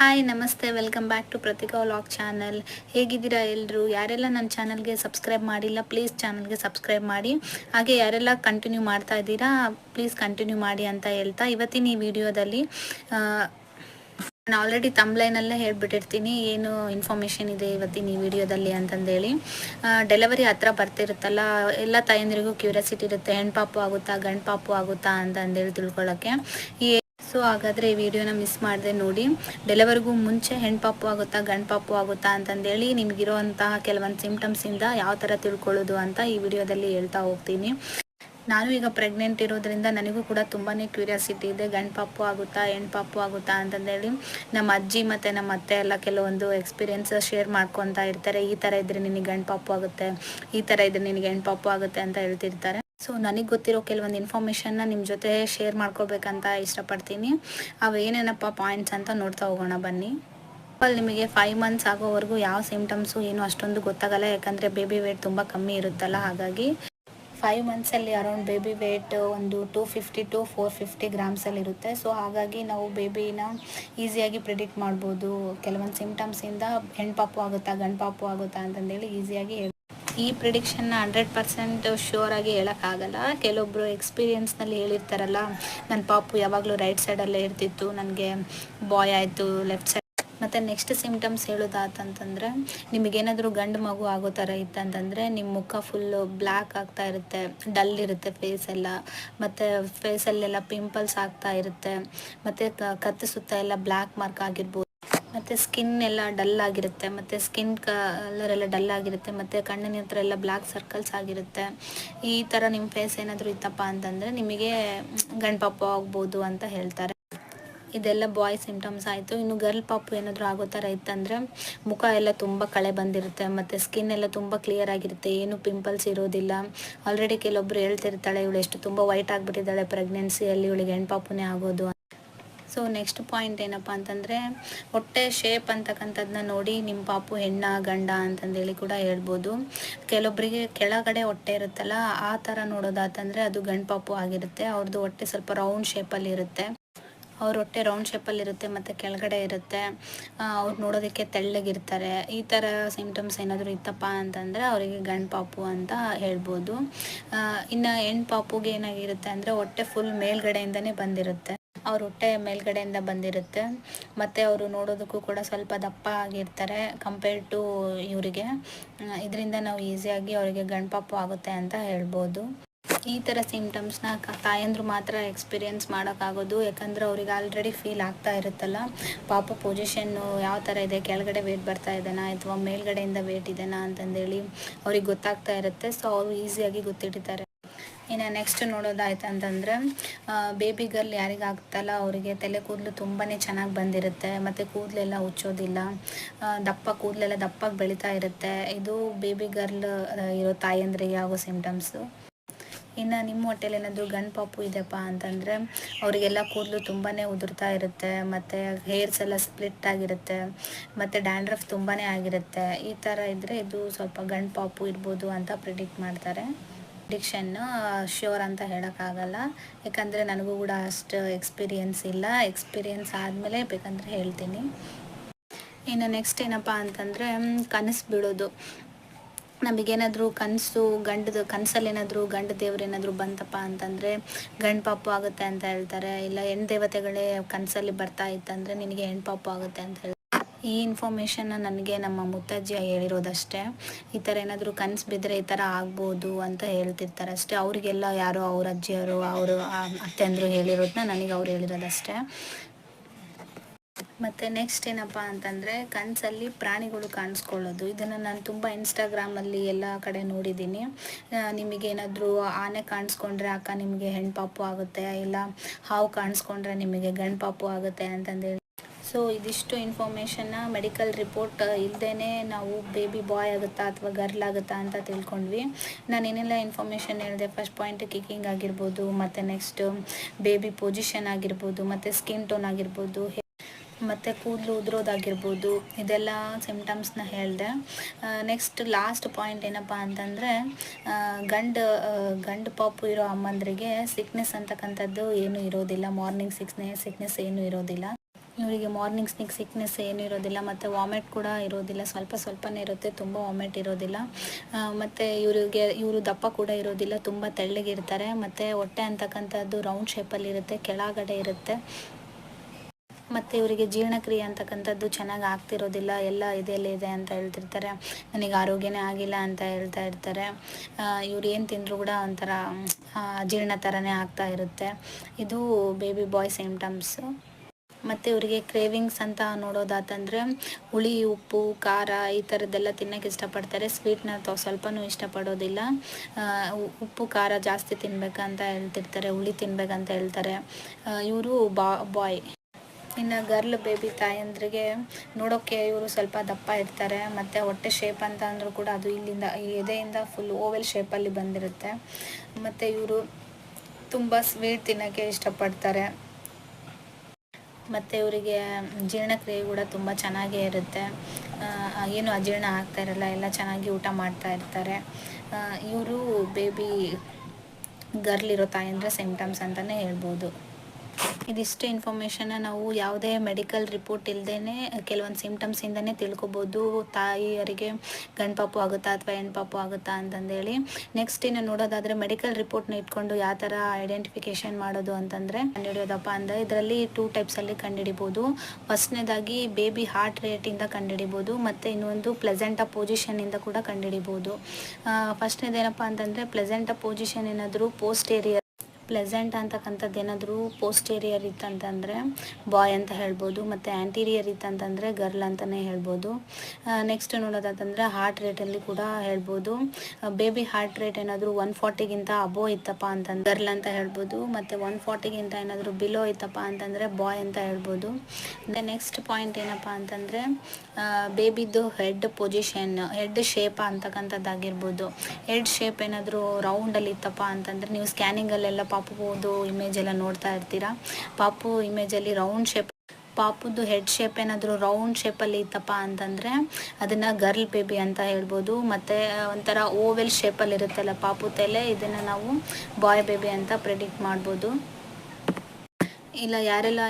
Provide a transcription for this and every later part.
Hi ನಮಸ್ತೆ. Welcome back to Prathika vlog channel ಹೇಗಿದ್ದೀರಾ ಎಲ್ಲರೂ ಯಾರೆಲ್ಲ ನನ್ನ ಚಾನಲ್ಗೆ ಸಬ್ಸ್ಕ್ರೈಬ್ ಮಾಡಿಲ್ಲ ಪ್ಲೀಸ್ ಚಾನಲ್ಗೆ ಸಬ್ಸ್ಕ್ರೈಬ್ ಮಾಡಿ. ಹಾಗೆ ಯಾರೆಲ್ಲ ಕಂಟಿನ್ಯೂ ಮಾಡ್ತಾ ಇದ್ದೀರಾ ಪ್ಲೀಸ್ ಕಂಟಿನ್ಯೂ ಮಾಡಿ ಅಂತ ಹೇಳ್ತಾ ಇವತ್ತಿನ ಈ ವಿಡಿಯೋದಲ್ಲಿ ನಾನು ಆಲ್ರೆಡಿ ತಂಬ್ಲೈನಲ್ಲೇ ಹೇಳ್ಬಿಟ್ಟಿರ್ತೀನಿ ಏನು ಇನ್ಫಾರ್ಮೇಷನ್ ಇದೆ ಇವತ್ತಿನ ಈ ವಿಡಿಯೋದಲ್ಲಿ ಅಂತಂದೇಳಿ. ಡೆಲಿವರಿ ಹತ್ರ ಬರ್ತಿರುತ್ತಲ್ಲ, ಎಲ್ಲ ತಾಯಂದಿರಿಗೂ ಕ್ಯೂರಿಯಾಸಿಟಿ ಇರುತ್ತೆ ಹೆಣ್ಣು ಪಾಪು ಆಗುತ್ತಾ ಗಂಡು ಪಾಪು ಆಗುತ್ತಾ ಅಂತಂದೇಳಿ ತಿಳ್ಕೊಳ್ಳೋಕ್ಕೆ ಈ ಸೊ ಹಾಗಾದರೆ ಈ ವಿಡಿಯೋನ ಮಿಸ್ ಮಾಡಿದೆ ನೋಡಿ. ಡೆಲಿವರಿಗೂ ಮುಂಚೆ ಹೆಣ್ಣು ಪಾಪು ಆಗುತ್ತಾ, ಗಂಡು ಪಾಪು ಆಗುತ್ತಾ ಅಂತಂದೇಳಿ ನಿಮಗಿರುವಂತಹ ಕೆಲವೊಂದು ಸಿಮ್ಟಮ್ಸಿಂದ ಯಾವ ಥರ ತಿಳ್ಕೊಳ್ಳೋದು ಅಂತ ಈ ವಿಡಿಯೋದಲ್ಲಿ ಹೇಳ್ತಾ ಹೋಗ್ತೀನಿ. ನಾನು ಈಗ ಪ್ರೆಗ್ನೆಂಟ್ ಇರೋದ್ರಿಂದ ನನಗೂ ಕೂಡ ತುಂಬಾ ಕ್ಯೂರಿಯಾಸಿಟಿ ಇದೆ. ಗಂಡು ಪಾಪು ಆಗುತ್ತಾ ಹೆಣ್ಣು ಪಾಪು ಆಗುತ್ತಾ ಅಂತಂದೇಳಿ ನಮ್ಮ ಅಜ್ಜಿ ಮತ್ತು ನಮ್ಮ ಅತ್ತೆ ಎಲ್ಲ ಕೆಲವೊಂದು ಎಕ್ಸ್ಪೀರಿಯೆನ್ಸ್ ಶೇರ್ ಮಾಡ್ಕೊತಾ ಇರ್ತಾರೆ. ಈ ಥರ ಇದ್ರೆ ನಿನಗೆ ಗಂಡು ಪಾಪು ಆಗುತ್ತೆ, ಈ ಥರ ಇದ್ರೆ ನಿನಗೆ ಹೆಣ್ಣು ಪಾಪು ಆಗುತ್ತೆ ಅಂತ ಹೇಳ್ತಿರ್ತಾರೆ. ಸೊ ನನಗೆ ಗೊತ್ತಿರೋ ಕೆಲವೊಂದು ಇನ್ಫಾರ್ಮೇಷನ್ನ ನಿಮ್ಮ ಜೊತೆ ಶೇರ್ ಮಾಡ್ಕೋಬೇಕಂತ ಇಷ್ಟಪಡ್ತೀನಿ. ಅವು ಏನೇನಪ್ಪ ಪಾಯಿಂಟ್ಸ್ ಅಂತ ನೋಡ್ತಾ ಹೋಗೋಣ ಬನ್ನಿ. ಅಲ್ಲಿ ನಿಮಗೆ ಫೈವ್ ಮಂತ್ಸ್ ಆಗೋವರೆಗೂ ಯಾವ ಸಿಮ್ಟಮ್ಸು ಏನು ಅಷ್ಟೊಂದು ಗೊತ್ತಾಗಲ್ಲ, ಯಾಕಂದರೆ ಬೇಬಿ ವೇಟ್ ತುಂಬ ಕಮ್ಮಿ ಇರುತ್ತಲ್ಲ, ಹಾಗಾಗಿ ಫೈವ್ ಮಂತ್ಸಲ್ಲಿ ಅರೌಂಡ್ ಬೇಬಿ ವೇಟ್ ಒಂದು two fifty to four fifty ಗ್ರಾಮ್ಸಲ್ಲಿ ಇರುತ್ತೆ. ಸೊ ಹಾಗಾಗಿ ನಾವು ಬೇಬಿನ ಈಸಿಯಾಗಿ ಪ್ರಿಡಿಕ್ಟ್ ಮಾಡ್ಬೋದು. ಕೆಲವೊಂದು ಸಿಮ್ಟಮ್ಸಿಂದ ಹೆಣ್ಣು ಪಾಪು ಆಗುತ್ತಾ, ಗಂಡು ಪಾಪು ಆಗುತ್ತಾ ಅಂತಂದೇಳಿ ಈಸಿಯಾಗಿ ಈ ಪ್ರಿಡಿಕ್ಷನ್ನ ಹಂಡ್ರೆಡ್ ಪರ್ಸೆಂಟ್ ಶ್ಯೂರ್ ಆಗಿ ಹೇಳೋಕ್ಕಾಗಲ್ಲ. ಕೆಲವೊಬ್ಬರು ಎಕ್ಸ್ಪೀರಿಯನ್ಸ್ನಲ್ಲಿ ಹೇಳಿರ್ತಾರಲ್ಲ ನನ್ನ ಪಾಪು ಯಾವಾಗಲೂ ರೈಟ್ ಸೈಡಲ್ಲೇ ಇರ್ತಿತ್ತು, ನನಗೆ ಬಾಯ್ ಆಯಿತು ಲೆಫ್ಟ್ ಸೈಡ್ ಮತ್ತು ನೆಕ್ಸ್ಟ್ ಸಿಮ್ಟಮ್ಸ್ ಹೇಳೋದಾತಂತಂದರೆ, ನಿಮಗೇನಾದರೂ ಗಂಡು ಮಗು ಆಗೋ ಥರ ಇತ್ತಂತಂದರೆ ನಿಮ್ಮ ಮುಖ ಫುಲ್ಲು ಬ್ಲ್ಯಾಕ್ ಆಗ್ತಾ ಇರುತ್ತೆ ಡಲ್ ಇರುತ್ತೆ ಫೇಸ್ ಎಲ್ಲ, ಮತ್ತು ಫೇಸಲ್ಲೆಲ್ಲ ಪಿಂಪಲ್ಸ್ ಆಗ್ತಾ ಇರುತ್ತೆ, ಮತ್ತು ಕತ್ತು ಸುತ್ತ ಎಲ್ಲ ಬ್ಲ್ಯಾಕ್ ಮಾರ್ಕ್ ಆಗಿರ್ಬೋದು. ಮತ್ತು ಸ್ಕಿನ್ ಎಲ್ಲ ಡಲ್ ಆಗಿರುತ್ತೆ, ಮತ್ತು ಸ್ಕಿನ್ ಕಲರ್ ಎಲ್ಲ ಡಲ್ ಆಗಿರುತ್ತೆ, ಮತ್ತು ಕಣ್ಣಿನ ಹತ್ರ ಎಲ್ಲ ಬ್ಲ್ಯಾಕ್ ಸರ್ಕಲ್ಸ್ ಆಗಿರುತ್ತೆ. ಈ ಥರ ನಿಮ್ಮ ಫೇಸ್ ಏನಾದರೂ ಇತ್ತಪ್ಪ ಅಂತಂದರೆ ನಿಮಗೆ ಗಂಡು ಪಾಪು ಆಗ್ಬೋದು ಅಂತ ಹೇಳ್ತಾರೆ. ಇದೆಲ್ಲ ಬಾಯ್ ಸಿಂಪ್ಟಮ್ಸ್ ಆಯಿತು. ಇನ್ನು ಗರ್ಲ್ ಪಾಪು ಏನಾದರೂ ಆಗೋ ಥರ ಇತ್ತಂದರೆ ಮುಖ ಎಲ್ಲ ತುಂಬ ಕಳೆ ಬಂದಿರುತ್ತೆ, ಮತ್ತು ಸ್ಕಿನ್ ಎಲ್ಲ ತುಂಬ ಕ್ಲಿಯರ್ ಆಗಿರುತ್ತೆ, ಏನು ಪಿಂಪಲ್ಸ್ ಇರೋದಿಲ್ಲ. ಆಲ್ರೆಡಿ ಕೆಲವೊಬ್ರು ಹೇಳ್ತಿರ್ತಾಳೆ, ಇವಳು ಎಷ್ಟು ತುಂಬ ವೈಟ್ ಆಗಿಬಿಟ್ಟಿದ್ದಾಳೆ ಪ್ರೆಗ್ನೆನ್ಸಿಯಲ್ಲಿ ಇವಳಿಗೆ ಹೆಣ್ಣು ಪಾಪುನೇ ಆಗೋದು ಸೊ ನೆಕ್ಸ್ಟ್ ಪಾಯಿಂಟ್ ಏನಪ್ಪ ಅಂತಂದರೆ, ಹೊಟ್ಟೆ ಶೇಪ್ ಅಂತಕ್ಕಂಥದ್ದನ್ನ ನೋಡಿ ನಿಮ್ಮ ಪಾಪು ಹೆಣ್ಣ, ಗಂಡ ಅಂತಂದೇಳಿ ಕೂಡ ಹೇಳ್ಬೋದು. ಕೆಲವೊಬ್ಬರಿಗೆ ಕೆಳಗಡೆ ಹೊಟ್ಟೆ ಇರುತ್ತಲ್ಲ, ಆ ಥರ ನೋಡೋದಾತಂದರೆ ಅದು ಗಂಡು ಪಾಪು ಆಗಿರುತ್ತೆ. ಅವ್ರದ್ದು ಹೊಟ್ಟೆ ಸ್ವಲ್ಪ ರೌಂಡ್ ಶೇಪಲ್ಲಿ ಇರುತ್ತೆ. ಅವ್ರ ಹೊಟ್ಟೆ ರೌಂಡ್ ಶೇಪಲ್ಲಿ ಇರುತ್ತೆ ಮತ್ತು ಕೆಳಗಡೆ ಇರುತ್ತೆ. ಅವ್ರು ನೋಡೋದಕ್ಕೆ ತೆಳ್ಳಗಿರ್ತಾರೆ. ಈ ಥರ ಸಿಂಪ್ಟಮ್ಸ್ ಏನಾದರೂ ಇತ್ತಪ್ಪ ಅಂತಂದರೆ ಅವರಿಗೆ ಗಂಡು ಪಾಪು ಅಂತ ಹೇಳ್ಬೋದು. ಇನ್ನು ಹೆಣ್ಣು ಪಾಪುಗೆ ಏನಾಗಿರುತ್ತೆ ಅಂದರೆ ಹೊಟ್ಟೆ ಫುಲ್ ಮೇಲ್ಗಡೆಯಿಂದನೇ ಬಂದಿರುತ್ತೆ. ಅವ್ರ ಹೊಟ್ಟೆ ಮೇಲ್ಗಡೆಯಿಂದ ಬಂದಿರುತ್ತೆ. ಮತ್ತು ಅವರು ನೋಡೋದಕ್ಕೂ ಕೂಡ ಸ್ವಲ್ಪ ದಪ್ಪ ಆಗಿರ್ತಾರೆ ಕಂಪೇರ್ಡ್ ಟು ಇವರಿಗೆ. ಇದರಿಂದ ನಾವು ಈಸಿಯಾಗಿ ಅವರಿಗೆ ಗಂಡ್ಪಾಪು ಆಗುತ್ತೆ ಅಂತ ಹೇಳ್ಬೋದು. ಈ ಥರ ಸಿಂಪ್ಟಮ್ಸ್ನ ತಾಯಂದ್ರು ಮಾತ್ರ ಎಕ್ಸ್ಪೀರಿಯೆನ್ಸ್ ಮಾಡೋಕ್ಕಾಗೋದು ಯಾಕಂದರೆ ಅವ್ರಿಗೆ ಆಲ್ರೆಡಿ ಫೀಲ್ ಆಗ್ತಾ ಇರುತ್ತಲ್ಲ. ಪಾಪ ಪೊಸಿಷನ್ನು ಯಾವ ಥರ ಇದೆ? ಕೆಳಗಡೆ ವೇಟ್ ಬರ್ತಾ ಇದ್ದಾನಾ ಅಥವಾ ಮೇಲ್ಗಡೆಯಿಂದ ವೇಟ್ ಇದೆನಾ ಅಂತಂದೇಳಿ ಅವ್ರಿಗೆ ಗೊತ್ತಾಗ್ತಾ ಇರುತ್ತೆ. ಸೊ ಅವರು ಈಸಿಯಾಗಿ ಗೊತ್ತಿಡ್ತಾರೆ ಇನ್ನು ನೆಕ್ಸ್ಟ್ ನೋಡೋದಾಯ್ತು ಅಂತಂದರೆ ಬೇಬಿ ಗರ್ಲ್ ಯಾರಿಗಾಗ್ತಲ್ಲ ಅವರಿಗೆ ತಲೆ ಕೂದಲು ತುಂಬಾ ಚೆನ್ನಾಗಿ ಬಂದಿರುತ್ತೆ, ಮತ್ತು ಕೂದಲೆಲ್ಲ ಉಚ್ಚೋದಿಲ್ಲ ದಪ್ಪ ಕೂದಲೆಲ್ಲ ದಪ್ಪಾಗಿ ಬೆಳೀತಾ ಇರುತ್ತೆ. ಇದು ಬೇಬಿ ಗರ್ಲ್ ಇರೋ ತಾಯಂದ್ರಿಗೆ ಆಗೋ ಸಿಂಪ್ಟಮ್ಸು ಇನ್ನು ನಿಮ್ಮ ಹೊಟ್ಟೆಲಿ ಏನಾದರೂ ಗಂಡು ಪಾಪು ಇದೆಯಪ್ಪ ಅಂತಂದರೆ, ಅವರಿಗೆಲ್ಲ ಕೂದಲು ತುಂಬಾ ಉದುರ್ತಾ ಇರುತ್ತೆ, ಮತ್ತು ಹೇರ್ಸ್ ಎಲ್ಲ ಸ್ಪ್ಲಿಟ್ ಆಗಿರುತ್ತೆ, ಮತ್ತು ಡ್ಯಾಂಡ್ರಫ್ ತುಂಬಾ ಆಗಿರುತ್ತೆ. ಈ ಥರ ಇದ್ದರೆ ಇದು ಸ್ವಲ್ಪ ಗಂಡು ಪಾಪು ಇರ್ಬೋದು ಅಂತ ಪ್ರಿಡಿಕ್ಟ್ ಮಾಡ್ತಾರೆ. ಡಿಕ್ಷನ್ ಶ್ಯೂರ್ ಅಂತ ಹೇಳೋಕ್ಕಾಗಲ್ಲ. ಯಾಕಂದರೆ ನನಗೂ ಕೂಡ ಅಷ್ಟು ಎಕ್ಸ್ಪೀರಿಯೆನ್ಸ್ ಇಲ್ಲ. ಎಕ್ಸ್ಪೀರಿಯೆನ್ಸ್ ಆದಮೇಲೆ ಬೇಕಂದರೆ ಹೇಳ್ತೀನಿ. ಇನ್ನು ನೆಕ್ಸ್ಟ್ ಏನಪ್ಪ ಅಂತಂದರೆ ಕನಸು ಬಿಡೋದು ನಮಗೇನಾದರೂ ಕನಸು, ಗಂಡದ ಕನಸಲ್ಲಿ ಏನಾದರೂ ಗಂಡ ದೇವ್ರು ಏನಾದರೂ ಬಂತಪ್ಪ ಅಂತಂದರೆ, ಗಂಡು ಪಾಪು ಆಗುತ್ತೆ ಅಂತ ಹೇಳ್ತಾರೆ. ಇಲ್ಲ ಹೆಣ್ಣು ದೇವತೆಗಳೇ ಕನಸಲ್ಲಿ ಬರ್ತಾ ಇತ್ತಂದರೆ ನಿನಗೆ ಹೆಣ್ಣು ಪಾಪು ಆಗುತ್ತೆ ಅಂತ ಹೇಳ್ತಾರೆ. ಈ ಇನ್ಫಾರ್ಮೇಷನ್ನ ನನಗೆ ನಮ್ಮ ಮುತ್ತಜ್ಜಿಯ ಹೇಳಿರೋದಷ್ಟೇ. ಈ ಥರ ಏನಾದರೂ ಕನಸು ಬಿದ್ದರೆ ಈ ಥರ ಆಗ್ಬೋದು ಅಂತ ಹೇಳ್ತಿರ್ತಾರೆ ಅಷ್ಟೇ. ಅವರಿಗೆಲ್ಲ ಯಾರೋ ಅವ್ರ ಅಜ್ಜಿಯವರು ಅವರು ಅತ್ತೆಂದರು ಹೇಳಿರೋದನ್ನ ನನಗೆ ಅವ್ರು ಹೇಳಿರೋದಷ್ಟೇ. ಮತ್ತು ನೆಕ್ಸ್ಟ್ ಏನಪ್ಪ ಅಂತಂದರೆ ಕನಸಲ್ಲಿ ಪ್ರಾಣಿಗಳು ಕಾಣಿಸ್ಕೊಳ್ಳೋದು. ಇದನ್ನು ನಾನು ತುಂಬ ಇನ್ಸ್ಟಾಗ್ರಾಮಲ್ಲಿ ಎಲ್ಲ ಕಡೆ ನೋಡಿದ್ದೀನಿ. ನಿಮಗೇನಾದರೂ ಆನೆ ಕಾಣಿಸ್ಕೊಂಡ್ರೆ ಅಕ್ಕ ನಿಮಗೆ ಹೆಣ್ಣು ಪಾಪು ಆಗುತ್ತೆ, ಇಲ್ಲ ಹಾವು ಕಾಣಿಸ್ಕೊಂಡ್ರೆ ನಿಮಗೆ ಗಂಡು ಪಾಪು ಆಗುತ್ತೆ ಅಂತಂದೇಳಿ ಸೊ ಇದಿಷ್ಟು ಇನ್ಫಾರ್ಮೇಷನ್ನ ಮೆಡಿಕಲ್ ರಿಪೋರ್ಟ್ ಇಲ್ಲದೇ ನಾವು ಬೇಬಿ ಬಾಯ್ ಆಗುತ್ತಾ ಅಥವಾ ಗರ್ಲ್ ಆಗುತ್ತಾ ಅಂತ ತಿಳ್ಕೊಂಡ್ವಿ. ನಾನು ಏನೆಲ್ಲ ಇನ್ಫಾರ್ಮೇಷನ್ ಹೇಳಿದೆ. ಫಸ್ಟ್ ಪಾಯಿಂಟ್ ಕಿಕ್ಕಿಂಗ್ ಆಗಿರ್ಬೋದು, ಮತ್ತು ನೆಕ್ಸ್ಟ್ ಬೇಬಿ ಪೊಸಿಷನ್ ಆಗಿರ್ಬೋದು, ಮತ್ತು ಸ್ಕಿನ್ ಟೋನ್ ಆಗಿರ್ಬೋದು ಮತ್ತು ಕೂದಲು ಉದುರೋದಾಗಿರ್ಬೋದು, ಇದೆಲ್ಲ ಸಿಮ್ಟಮ್ಸ್ನ ಹೇಳಿದೆ. ನೆಕ್ಸ್ಟ್ ಲಾಸ್ಟ್ ಪಾಯಿಂಟ್ ಏನಪ್ಪ ಅಂತಂದರೆ ಗಂಡು ಗಂಡು ಪಾಪು ಇರೋ ಅಮ್ಮಂದ್ರಿಗೆ ಸಿಕ್ನೆಸ್ ಅಂತಕ್ಕಂಥದ್ದು ಏನೂ ಇರೋದಿಲ್ಲ. ಮಾರ್ನಿಂಗ್ ಸಿಕ್ಸ್ನೇ ಸಿಕ್ನೆಸ್ ಏನೂ ಇರೋದಿಲ್ಲ. ಇವರಿಗೆ ಮಾರ್ನಿಂಗ್ ಸ್ನಿಕ್ ಸಿಕ್ನೆಸ್ ಏನೂ ಇರೋದಿಲ್ಲ ಮತ್ತು ವಾಮಿಟ್ ಕೂಡ ಇರೋದಿಲ್ಲ. ಸ್ವಲ್ಪ ಸ್ವಲ್ಪನೇ ಇರುತ್ತೆ, ತುಂಬ ವಾಮಿಟ್ ಇರೋದಿಲ್ಲ. ಮತ್ತು ಇವರಿಗೆ, ಇವರು ದಪ್ಪ ಕೂಡ ಇರೋದಿಲ್ಲ, ತುಂಬ ತೆಳ್ಳಗಿರ್ತಾರೆ ಮತ್ತು ಹೊಟ್ಟೆ ಅಂತಕ್ಕಂಥದ್ದು ರೌಂಡ್ ಶೇಪಲ್ಲಿ ಇರುತ್ತೆ, ಕೆಳಗಡೆ ಇರುತ್ತೆ. ಮತ್ತು ಇವರಿಗೆ ಜೀರ್ಣಕ್ರಿಯೆ ಅಂತಕ್ಕಂಥದ್ದು ಚೆನ್ನಾಗಿ ಆಗ್ತಿರೋದಿಲ್ಲ, ಎಲ್ಲ ಇದೆಲ್ಲ ಇದೆ ಅಂತ ಹೇಳ್ತಿರ್ತಾರೆ. ನನಗೆ ಆರೋಗ್ಯನೇ ಆಗಿಲ್ಲ ಅಂತ ಹೇಳ್ತಾ ಇರ್ತಾರೆ. ಇವ್ರು ಏನು ತಿಂದರೂ ಕೂಡ ಒಂಥರ ಜೀರ್ಣ ಥರನೇ ಆಗ್ತಾ ಇರುತ್ತೆ. ಇದು ಬೇಬಿ ಬಾಯ್ ಸಿಮ್ಟಮ್ಸು ಮತ್ತು ಇವರಿಗೆ ಕ್ರೇವಿಂಗ್ಸ್ ಅಂತ ನೋಡೋದಾತಂದರೆ ಹುಳಿ, ಉಪ್ಪು, ಖಾರ ಈ ಥರದ್ದೆಲ್ಲ ತಿನ್ನೋಕೆ ಇಷ್ಟಪಡ್ತಾರೆ. ಸ್ವೀಟ್ನ ತಾವು ಸ್ವಲ್ಪನೂ ಇಷ್ಟಪಡೋದಿಲ್ಲ. ಉಪ್ಪು, ಖಾರ ಜಾಸ್ತಿ ತಿನ್ಬೇಕಂತ ಹೇಳ್ತಿರ್ತಾರೆ, ಹುಳಿ ತಿನ್ಬೇಕಂತ ಹೇಳ್ತಾರೆ. ಇವರು ಬಾಯ್ ಇನ್ನು ಗರ್ಲ್ ಬೇಬಿ ತಾಯಂದ್ರಿಗೆ ನೋಡೋಕ್ಕೆ ಇವರು ಸ್ವಲ್ಪ ದಪ್ಪ ಇರ್ತಾರೆ. ಮತ್ತು ಹೊಟ್ಟೆ ಶೇಪ್ ಅಂತ ಅಂದರೂ ಕೂಡ ಅದು ಇಲ್ಲಿಂದ ಎದೆಯಿಂದ ಫುಲ್ ಓವೆಲ್ ಶೇಪಲ್ಲಿ ಬಂದಿರುತ್ತೆ. ಮತ್ತು ಇವರು ತುಂಬ ಸ್ವೀಟ್ ತಿನ್ನೋಕ್ಕೆ ಇಷ್ಟಪಡ್ತಾರೆ. ಮತ್ತು ಇವರಿಗೆ ಜೀರ್ಣಕ್ರಿಯೆ ಕೂಡ ತುಂಬ ಚೆನ್ನಾಗೇ ಇರುತ್ತೆ. ಏನು ಅಜೀರ್ಣ ಆಗ್ತಾ ಇರಲ್ಲ, ಎಲ್ಲ ಚೆನ್ನಾಗಿ ಊಟ ಮಾಡ್ತಾ ಇರ್ತಾರೆ. ಇವರು ಬೇಬಿ ಗರ್ಲ್ ಇರೋ ತಾಯಂದ್ರ ಸಿಮ್ಟಮ್ಸ್ ಅಂತಲೇ ಹೇಳ್ಬೋದು. ಇದಿಷ್ಟು ಇನ್ಫಾರ್ಮೇಷನ್ನ ನಾವು ಯಾವುದೇ ಮೆಡಿಕಲ್ ರಿಪೋರ್ಟ್ ಇಲ್ಲದೇ ಕೆಲವೊಂದು ಸಿಮ್ಟಮ್ಸಿಂದನೇ ತಿಳ್ಕೊಬೋದು. ತಾಯಿಯರಿಗೆ ಗಂಡು ಪಾಪು ಆಗುತ್ತಾ ಅಥವಾ ಹೆಣ್ಣು ಪಾಪು ಆಗುತ್ತಾ ಅಂತಂದೇಳಿ. ನೆಕ್ಸ್ಟ್ ಇನ್ನು ನೋಡೋದಾದರೆ ಮೆಡಿಕಲ್ ರಿಪೋರ್ಟ್ನ ಇಟ್ಕೊಂಡು ಯಾವ ಥರ ಐಡೆಂಟಿಫಿಕೇಶನ್ ಮಾಡೋದು ಅಂತಂದರೆ ಕಂಡುಹಿಡಿಯೋದಪ್ಪ ಅಂದರೆ ಇದರಲ್ಲಿ ಟೂ ಟೈಪ್ಸಲ್ಲಿ ಕಂಡುಹಿಡಿಬೋದು. ಫಸ್ಟ್ನೇದಾಗಿ ಬೇಬಿ ಹಾರ್ಟ್ ರೇಟಿಂದ ಕಂಡುಹಿಡಿಬೋದು, ಮತ್ತು ಇನ್ನೊಂದು ಪ್ಲೆಸೆಂಟ ಪೊಸಿಷನಿಂದ ಕೂಡ ಕಂಡುಹಿಡಿಬೋದು. ಫಸ್ಟ್ನೇದೇನಪ್ಪ ಅಂತಂದರೆ ಪ್ಲೆಸೆಂಟ ಪೊಸಿಷನ್ ಏನಾದರೂ ಪೋಸ್ಟ್ ಏರಿಯಾ ಪ್ಲೆಸೆಂಟ್ ಅಂತಕ್ಕಂಥದ್ದು ಏನಾದರೂ ಪೋಸ್ಟೇರಿಯರ್ ಇತ್ತಂತಂದರೆ ಬಾಯ್ ಅಂತ ಹೇಳ್ಬೋದು, ಮತ್ತು ಆ್ಯಂಟೀರಿಯರ್ ಇತ್ತಂತಂದರೆ ಗರ್ಲ್ ಅಂತಲೇ ಹೇಳ್ಬೋದು. ನೆಕ್ಸ್ಟ್ ನೋಡೋದಾತಂದರೆ ಹಾರ್ಟ್ ರೇಟಲ್ಲಿ ಕೂಡ ಹೇಳ್ಬೋದು. ಬೇಬಿ ಹಾರ್ಟ್ ರೇಟ್ ಏನಾದರೂ ಒನ್ ಫಾರ್ಟಿಗಿಂತ ಅಬೋ ಇತ್ತಪ್ಪ ಅಂತಂದ್ರೆ ಗರ್ಲ್ ಅಂತ ಹೇಳ್ಬೋದು, ಮತ್ತು ಒನ್ ಫಾರ್ಟಿಗಿಂತ ಏನಾದರೂ ಬಿಲೋ ಇತ್ತಪ್ಪ ಅಂತಂದರೆ ಬಾಯ್ ಅಂತ ಹೇಳ್ಬೋದು. ನೆಕ್ಸ್ಟ್ ಪಾಯಿಂಟ್ ಏನಪ್ಪ ಅಂತಂದರೆ ಬೇಬಿದು ಹೆಡ್ ಪೊಸಿಷನ್ ಹೆಡ್ ಶೇಪ್ ಅಂತಕ್ಕಂಥದ್ದಾಗಿರ್ಬೋದು. ಹೆಡ್ ಶೇಪ್ ಏನಾದರೂ ರೌಂಡಲ್ಲಿ ಇತ್ತಪ್ಪ ಅಂತಂದರೆ, ನೀವು ಸ್ಕ್ಯಾನಿಂಗಲ್ಲೆಲ್ಲ ಪಾಪುದು ಇಮೇಜ್ ಎಲ್ಲ ನೋಡ್ತಾ ಇರ್ತೀರಾ? ಪಾಪು ಇಮೇಜ್ ಅಲ್ಲಿ ರೌಂಡ್ ಶೇಪ್ ಪಾಪುದು ಹೆಡ್ ಶೇಪ್ ಏನಾದರೂ ರೌಂಡ್ ಶೇಪಲ್ಲಿ ಇತ್ತಪ್ಪ ಅಂತಂದರೆ ಅದನ್ನು ಗರ್ಲ್ ಬೇಬಿ ಅಂತ ಹೇಳ್ಬೋದು. ಮತ್ತು ಒಂಥರ ಓವೆಲ್ ಶೇಪಲ್ಲಿ ಇರುತ್ತಲ್ಲ ಪಾಪು ತಲೆ, ಇದನ್ನು ನಾವು ಬಾಯ್ ಬೇಬಿ ಅಂತ ಪ್ರೆಡಿಕ್ಟ್ ಮಾಡ್ಬೋದು. ಇಲ್ಲ, ಯಾರೆಲ್ಲ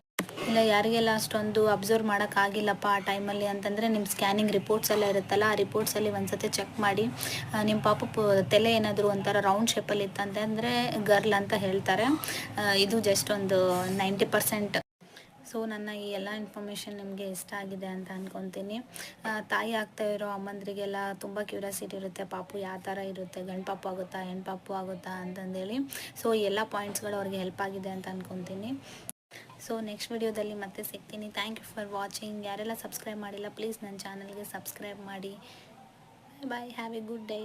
ಇಲ್ಲ ಯಾರಿಗೆಲ್ಲ ಅಷ್ಟೊಂದು ಅಬ್ಸರ್ವ್ ಮಾಡೋಕ್ಕಾಗಿಲ್ಲಪ್ಪ ಆ ಟೈಮಲ್ಲಿ ಅಂತಂದರೆ ನಿಮ್ಮ ಸ್ಕ್ಯಾನಿಂಗ್ ರಿಪೋರ್ಟ್ಸ್ ಎಲ್ಲ ಇರುತ್ತಲ್ಲ, ಆ ರಿಪೋರ್ಟ್ಸಲ್ಲಿ ಒಂದ್ಸತಿ ಚೆಕ್ ಮಾಡಿ ನಿಮ್ಮ ಪಾಪು ತಲೆ ಏನಾದರೂ ಒಂಥರ ರೌಂಡ್ ಶೇಪಲ್ಲಿ ಇತ್ತಂತಂದರೆ ಗರ್ಲ್ ಅಂತ ಹೇಳ್ತಾರೆ. ಇದು ಜಸ್ಟ್ ಒಂದು ನೈಂಟಿ ಪರ್ಸೆಂಟ್ ಸೊ ನನ್ನ ಈ ಎಲ್ಲ ಇನ್ಫಾರ್ಮೇಷನ್ ನಿಮಗೆ ಇಷ್ಟ ಆಗಿದೆ ಅಂತ ಅಂದ್ಕೊತೀನಿ ತಾಯಿ ಆಗ್ತಾ ಇರೋ ಅಮ್ಮಂದ್ರಿಗೆಲ್ಲ ತುಂಬ ಕ್ಯೂರಿಯಾಸಿಟಿ ಇರುತ್ತೆ, ಪಾಪು ಯಾವ ಥರ ಇರುತ್ತೆ, ಗಂಡು ಪಾಪು ಆಗುತ್ತಾ ಹೆಣ್ಣು ಪಾಪು ಆಗುತ್ತಾ ಅಂತಂದೇಳಿ. ಸೊ ಎಲ್ಲ ಪಾಯಿಂಟ್ಸ್ಗಳು ಅವ್ರಿಗೆ ಹೆಲ್ಪ್ ಆಗಿದೆ ಅಂತ ಅನ್ಕೊತೀನಿ. ಸೊ ನೆಕ್ಸ್ಟ್ ವಿಡಿಯೋದಲ್ಲಿ ಮತ್ತೆ ಸಿಗ್ತೀನಿ. ಥ್ಯಾಂಕ್ ಯು ಫಾರ್ ವಾಚಿಂಗ್ ಯಾರೆಲ್ಲ ಸಬ್ಸ್ಕ್ರೈಬ್ ಮಾಡಿಲ್ಲ ಪ್ಲೀಸ್ ನನ್ನ ಚಾನಲ್ಗೆ ಸಬ್ಸ್ಕ್ರೈಬ್ ಮಾಡಿ. Bye have a good day